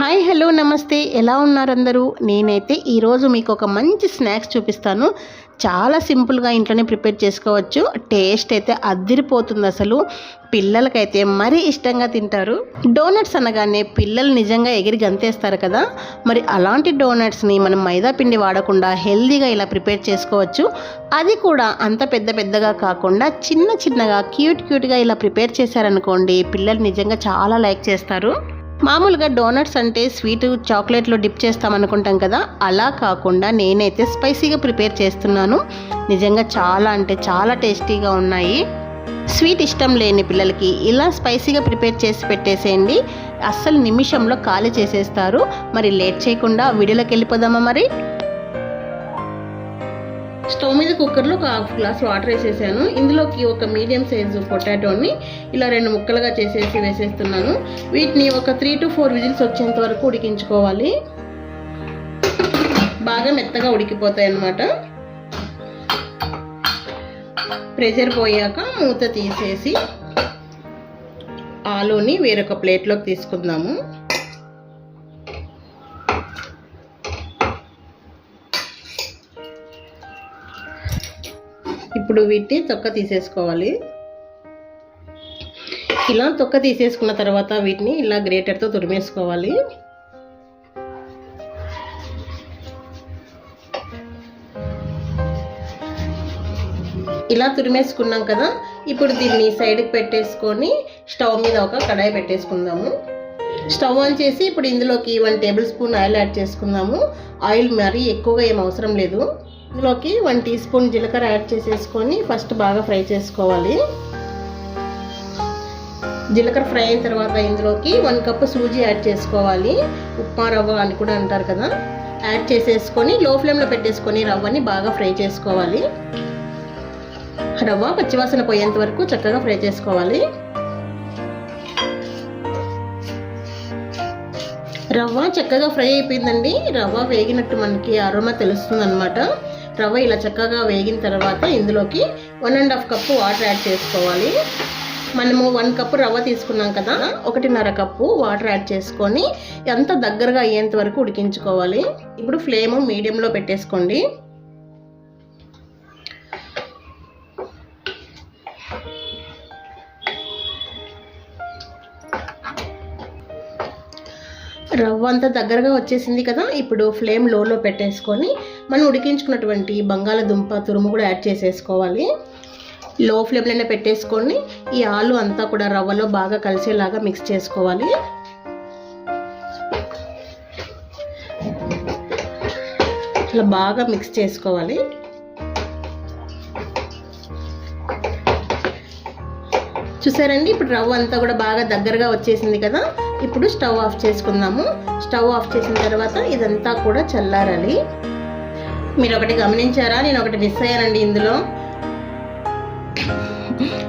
Hi hello నమస్తే. ఎలా ఉన్నారు అందరూ నేనైతే ఈరోజు మీకు ఒక మంచి స్నాక్స్ చూపిస్తాను. చాలా సింపుల్గా ఇంట్లోనే ప్రిపేర్ చేసుకోవచ్చు. టేస్ట్ అయితే అద్దిరిపోతుంది అసలు. పిల్లలకైతే మరీ ఇష్టంగా తింటారు. డోనట్స్ అనగానే పిల్లలు నిజంగా ఎగిరి గంతేస్తారు కదా. మరి అలాంటి డోనట్స్ని మనం మైదా పిండి వాడకుండా హెల్దీగా ఇలా ప్రిపేర్ చేసుకోవచ్చు. అది కూడా అంత పెద్ద పెద్దగా కాకుండా చిన్న చిన్నగా క్యూట్ క్యూట్గా ఇలా ప్రిపేర్ చేశారనుకోండి పిల్లలు నిజంగా చాలా లైక్ చేస్తారు. మామూలుగా డోనట్స్ అంటే స్వీట్ చాక్లెట్లో డిప్ చేస్తాం అనుకుంటాం కదా అలా కాకుండా నేనైతే స్పైసీగా ప్రిపేర్ చేస్తున్నాను. నిజంగా చాలా అంటే చాలా టేస్టీగా ఉన్నాయి. స్వీట్ ఇష్టం లేని పిల్లలకి ఇలా స్పైసీగా ప్రిపేర్ చేసి పెట్టేసేయండి. అస్సలు నిమిషంలో ఖాళీ చేసేస్తారు. మరి లేట్ చేయకుండా వీడియోలోకి వెళ్ళిపోదామా మరి? స్టవ్ మీద కుక్కర్లో ఒక హాఫ్ గ్లాస్ వాటర్ వేసేసాను. ఇందులోకి ఒక మీడియం సైజు పొటాటోని ఇలా రెండు ముక్కలుగా చేసేసి వేసేస్తున్నాను. వీటిని ఒక త్రీ టు ఫోర్ విజిల్స్ వచ్చేంత వరకు ఉడికించుకోవాలి. బాగా మెత్తగా ఉడికిపోతాయి అన్నమాట. ప్రెషర్ పోయాక మూత తీసేసి ఆలూని వేరొక ప్లేట్లోకి తీసుకుందాము. ఇప్పుడు వీటిని తొక్క తీసేసుకోవాలి. ఇలా తొక్క తీసేసుకున్న తర్వాత వీటిని ఇలా గ్రేటర్తో తురిమేసుకోవాలి. ఇలా తురిమేసుకున్నాం కదా ఇప్పుడు దీన్ని సైడ్కి పెట్టేసుకొని స్టవ్ మీద ఒక కడాయి పెట్టేసుకుందాము. స్టవ్ ఆన్ చేసి ఇప్పుడు ఇందులోకి one tablespoon oil add చేసుకుందాము. ఆయిల్ మరీ ఎక్కువగా ఏం అవసరం లేదు. ఇందులోకి వన్ టీ స్పూన్ జీలకర్ర యాడ్ చేసేసుకొని ఫస్ట్ బాగా ఫ్రై చేసుకోవాలి. జీలకర్ర ఫ్రై అయిన తర్వాత ఇందులోకి వన్ కప్ సూజీ యాడ్ చేసుకోవాలి. ఉప్మా రవ్వ అని కూడా అంటారు కదా. యాడ్ చేసేసుకొని లో ఫ్లేమ్లో పెట్టేసుకొని రవ్వని బాగా ఫ్రై చేసుకోవాలి. రవ్వ పచ్చివాసన పోయేంత వరకు చక్కగా ఫ్రై చేసుకోవాలి. రవ్వ చక్కగా ఫ్రై అయిపోయిందండి. రవ్వ వేగినట్టు మనకి అరోమా తెలుస్తుంది అనమాట రవ్వ ఇలా చక్కగా వేగిన తర్వాత ఇందులోకి one and half cup water add చేసుకోవాలి. మనము వన్ కప్పు రవ్వ తీసుకున్నాం కదా ఒకటిన్నర కప్పు వాటర్ యాడ్ చేసుకొని ఎంత దగ్గరగా అయ్యేంత వరకు ఉడికించుకోవాలి. ఇప్పుడు ఫ్లేమ్ మీడియంలో పెట్టేసుకోండి. రవ్వ అంతా దగ్గరగా వచ్చేసింది కదా ఇప్పుడు ఫ్లేమ్ లోలో పెట్టేసుకొని మనం ఉడికించుకున్నటువంటి బంగాళదుంప తురుము కూడా యాడ్ చేసేసుకోవాలి. లో ఫ్లేమ్లోనే పెట్టేసుకొని ఈ ఆలు అంతా కూడా రవ్వలో బాగా కలిసేలాగా మిక్స్ చేసుకోవాలి. ఇట్లా బాగా మిక్స్ చేసుకోవాలి. చూసారండి? ఇప్పుడు రవ్వ అంతా కూడా బాగా దగ్గరగా వచ్చేసింది కదా? ఇప్పుడు స్టవ్ ఆఫ్ చేసుకుందాము. స్టవ్ ఆఫ్ చేసిన తర్వాత ఇదంతా కూడా చల్లారాలి. మీరు ఒకటి గమనించారా? నేను ఒకటి మిస్ అయ్యానండి ఇందులో.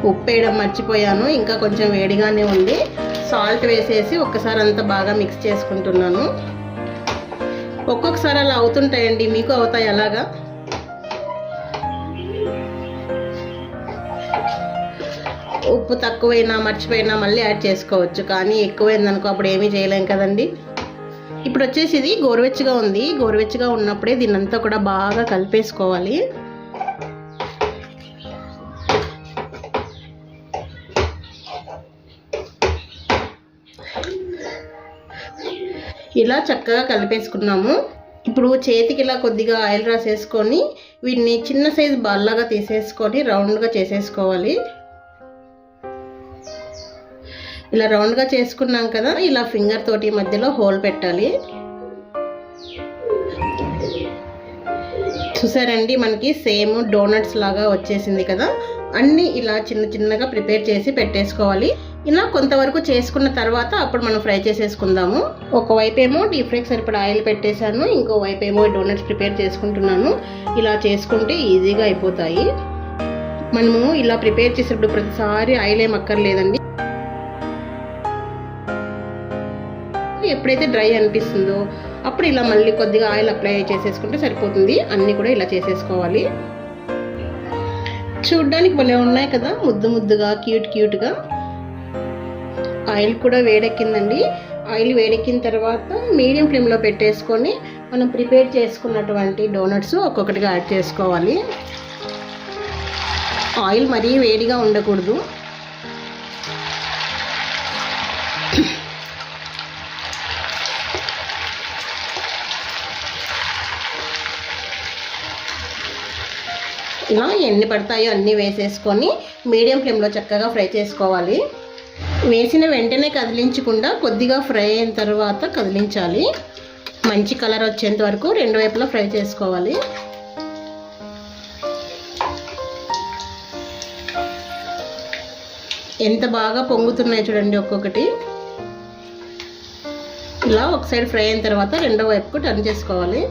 ఉప్పు వేయడం మర్చిపోయాను. ఇంకా కొంచెం వేడిగానే ఉంది. సాల్ట్ వేసేసి ఒక్కసారి అంతా బాగా మిక్స్ చేసుకుంటున్నాను. ఒక్కొక్కసారి అలా అవుతుంటాయండి. మీకు అవుతాయి అలాగా? ఉప్పు తక్కువైనా మర్చిపోయినా మళ్ళీ యాడ్ చేసుకోవచ్చు. కానీ ఎక్కువైందనుకో అప్పుడు ఏమీ చేయలేం కదండి. ఇప్పుడు వచ్చేసి ఇది గోరువెచ్చగా ఉంది. గోరువెచ్చగా ఉన్నప్పుడే దీన్నంతా కూడా బాగా కలిపేసుకోవాలి. ఇలా చక్కగా కలిపేసుకున్నాము. ఇప్పుడు చేతికి ఇలా కొద్దిగా ఆయిల్ రాసేసుకొని వీటిని చిన్న సైజు బాల్లాగా తీసేసుకొని రౌండ్గా చేసేసుకోవాలి. ఇలా రౌండ్గా చేసుకున్నాం కదా ఇలా ఫింగర్ తోటి మధ్యలో హోల్ పెట్టాలి. చూసారండి మనకి సేమ్ డోనట్స్ లాగా వచ్చేసింది కదా. అన్నీ ఇలా చిన్న చిన్నగా ప్రిపేర్ చేసి పెట్టేసుకోవాలి. ఇలా కొంతవరకు చేసుకున్న తర్వాత అప్పుడు మనం ఫ్రై చేసేసుకుందాము. ఒకవైపు ఏమో డీప్ ఫ్రైకి సరిపడా ఆయిల్ పెట్టేశాను ఇంకో వైపు ఏమో డోనట్స్ ప్రిపేర్ చేసుకుంటున్నాను. ఇలా చేసుకుంటే ఈజీగా అయిపోతాయి. మనము ఇలా ప్రిపేర్ చేసేటప్పుడు ప్రతిసారి ఆయిల్ ఏం అక్కర్లేదండి. ఎప్పుడైతే డ్రై అనిపిస్తుందో అప్పుడు ఇలా మళ్ళీ కొద్దిగా ఆయిల్ అప్లై చేసేసుకుంటే సరిపోతుంది. అన్నీ కూడా ఇలా చేసేసుకోవాలి. చూడ్డానికి భలే ఉన్నాయి కదా. ముద్దు ముద్దుగా క్యూట్ క్యూట్గా. ఆయిల్ కూడా వేడెక్కిందండి. ఆయిల్ వేడెక్కిన తర్వాత మీడియం ఫ్లేమ్లో పెట్టేసుకొని మనం ప్రిపేర్ చేసుకున్నటువంటి డోనట్స్ ఒక్కొక్కటిగా యాడ్ చేసుకోవాలి. ఆయిల్ మరీ వేడిగా ఉండకూడదు. ఇలా ఎన్ని పడతాయో అన్నీ వేసేసుకొని మీడియం ఫ్లేమ్లో చక్కగా ఫ్రై చేసుకోవాలి. వేసిన వెంటనే కదిలించకుండా కొద్దిగా ఫ్రై అయిన తర్వాత కదిలించాలి. మంచి కలర్ వచ్చేంత వరకు రెండు వైపులా ఫ్రై చేసుకోవాలి. ఎంత బాగా పొంగుతున్నాయి చూడండి ఒక్కొక్కటి. ఇలా ఒక సైడ్ ఫ్రై అయిన తర్వాత రెండో వైపుకు టర్న్ చేసుకోవాలి.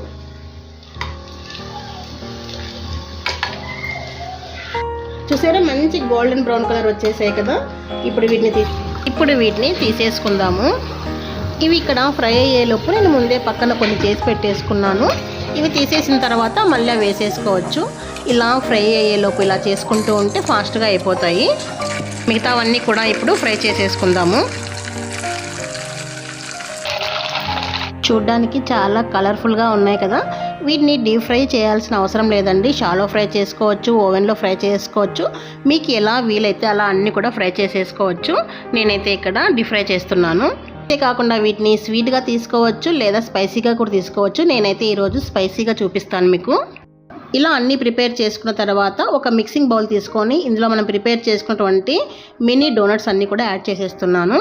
చూసారా? మంచి గోల్డెన్ బ్రౌన్ కలర్ వచ్చేసాయి కదా? ఇప్పుడు వీటిని తీ ఇప్పుడు వీటిని తీసేసుకుందాము. ఇవి ఇక్కడ ఫ్రై అయ్యేలోపు నేను ముందే పక్కన కొన్ని చేసి పెట్టేసుకున్నాను. ఇవి తీసేసిన తర్వాత మళ్ళీ వేసేసుకోవచ్చు. ఇలా ఫ్రై అయ్యేలోపు ఇలా చేసుకుంటూ ఉంటే ఫాస్ట్గా అయిపోతాయి. మిగతావన్నీ కూడా ఇప్పుడు ఫ్రై చేసేసుకుందాము. చూడ్డానికి చాలా కలర్ఫుల్గా ఉన్నాయి కదా? వీటిని డీప్ ఫ్రై చేయాల్సిన అవసరం లేదండి. షాలో ఫ్రై చేసుకోవచ్చు ఓవెన్లో ఫ్రై చేసుకోవచ్చు. మీకు ఎలా వీలైతే అలా అన్నీ కూడా ఫ్రై చేసేసుకోవచ్చు. నేనైతే ఇక్కడ డీప్ ఫ్రై చేస్తున్నాను. అంతే కాకుండా వీటిని స్వీట్గా తీసుకోవచ్చు లేదా స్పైసీగా కూడా తీసుకోవచ్చు. నేనైతే ఈరోజు స్పైసీగా చూపిస్తాను మీకు. ఇలా అన్నీ ప్రిపేర్ చేసుకున్న తర్వాత ఒక మిక్సింగ్ బౌల్ తీసుకొని ఇందులో మనం ప్రిపేర్ చేసుకున్నటువంటి మినీ డోనట్స్ అన్నీ కూడా యాడ్ చేసేస్తున్నాను.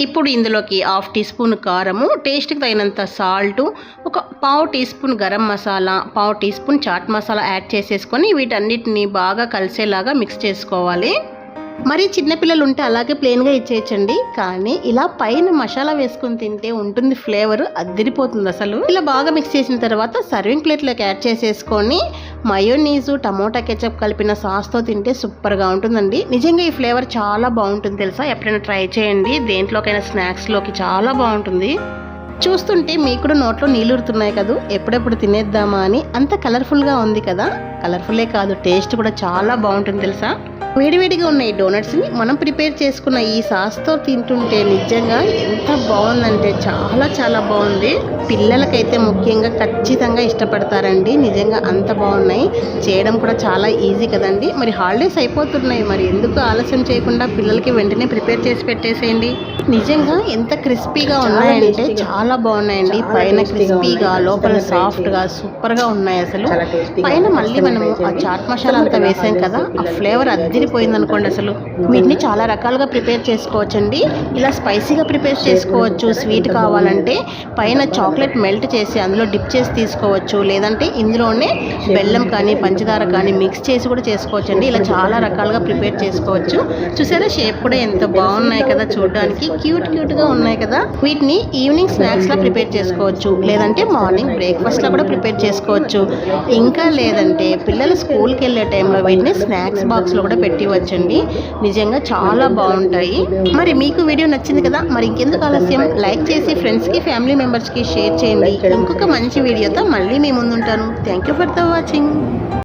ఇప్పుడు ఇందులోకి హాఫ్ టీ స్పూన్ కారము టేస్ట్కి తగినంత సాల్ట్ ఒక పావు టీ స్పూన్ గరం మసాలా పావు teaspoon chaat masala add చేసేసుకొని వీటన్నిటిని బాగా కలిసేలాగా మిక్స్ చేసుకోవాలి. మరి చిన్నపిల్లలు ఉంటే అలాగే ప్లెయిన్గా ఇచ్చేయచ్చండి. కానీ ఇలా పైన మసాలా వేసుకుని తింటే ఉంటుంది ఫ్లేవర్ అదిరిపోతుంది అసలు. ఇలా బాగా మిక్స్ చేసిన తర్వాత సర్వింగ్ ప్లేట్లోకి యాడ్ చేసేసుకొని మయోనీసు టమోటా కెచప్ కలిపిన సాస్తో తింటే సూపర్గా ఉంటుందండి. నిజంగా ఈ ఫ్లేవర్ చాలా బాగుంటుంది తెలుసా? ఎప్పుడైనా ట్రై చేయండి. దేంట్లోకైనా స్నాక్స్లోకి చాలా బాగుంటుంది. చూస్తుంటే మీకు కూడా నోట్లో నీళ్ళురుతున్నాయి కదా? ఎప్పుడెప్పుడు తినేద్దామా అని అంత కలర్ఫుల్గా ఉంది కదా? కలర్ఫుల్లే కాదు టేస్ట్ కూడా చాలా బాగుంటుంది తెలుసా? వేడివేడిగా ఉన్న ఈ డోనట్స్ని మనం ప్రిపేర్ చేసుకున్న ఈ సాస్తో తింటుంటే నిజంగా ఎంత బాగుందంటే చాలా చాలా బాగుంది. పిల్లలకైతే ముఖ్యంగా ఖచ్చితంగా ఇష్టపడతారండి. నిజంగా అంత బాగున్నాయి. చేయడం కూడా చాలా ఈజీ కదండి. మరి హాలిడేస్ అయిపోతున్నాయి. మరి ఎందుకు ఆలస్యం చేయకుండా పిల్లలకి వెంటనే ప్రిపేర్ చేసి పెట్టేసేయండి? నిజంగా ఎంత క్రిస్పీగా ఉన్నాయంటే చాలా బాగున్నాయండి. పైన క్రిస్పీగా లోపల సాఫ్ట్గా సూపర్గా ఉన్నాయి అసలు. పైన మళ్ళీ మనము ఆ చాట్ మసాలా అంతా వేసాం కదా ఆ ఫ్లేవర్ అద్దరిపోయింది అనుకోండి అసలు. వీటిని చాలా రకాలుగా ప్రిపేర్ చేసుకోవచ్చండి. ఇలా స్పైసీగా ప్రిపేర్ చేసుకోవచ్చు స్వీట్ కావాలంటే. పైన చాక్లెట్ మెల్ట్ చేసి అందులో డిప్ చేసి తీసుకోవచ్చు. లేదంటే ఇందులోనే బెల్లం కానీ పంచదార కానీ మిక్స్ చేసి కూడా చేసుకోవచ్చండి. ఇలా చాలా రకాలుగా ప్రిపేర్ చేసుకోవచ్చు. చూసారా షేప్ కూడా ఎంత బాగున్నాయి కదా చూడడానికి. క్యూట్ క్యూట్గా ఉన్నాయి కదా. వీటిని ఈవినింగ్ స్నాక్స్లా ప్రిపేర్ చేసుకోవచ్చు. లేదంటే మార్నింగ్ బ్రేక్ఫాస్ట్లో కూడా ప్రిపేర్ చేసుకోవచ్చు. ఇంకా లేదంటే పిల్లలు స్కూల్కి వెళ్ళే టైంలో వీటిని స్నాక్స్ బాక్స్లో కూడా పెట్టివచ్చండి. నిజంగా చాలా బాగుంటాయి. మరి మీకు వీడియో నచ్చింది కదా మరి ఇంకెందుకు ఆలస్యం? లైక్ చేసి ఫ్రెండ్స్కి ఫ్యామిలీ మెంబర్స్కి షేర్ చేయండి. ఇంకొక మంచి వీడియోతో మళ్ళీ మీ ముందుంటాను. Thank you for the watching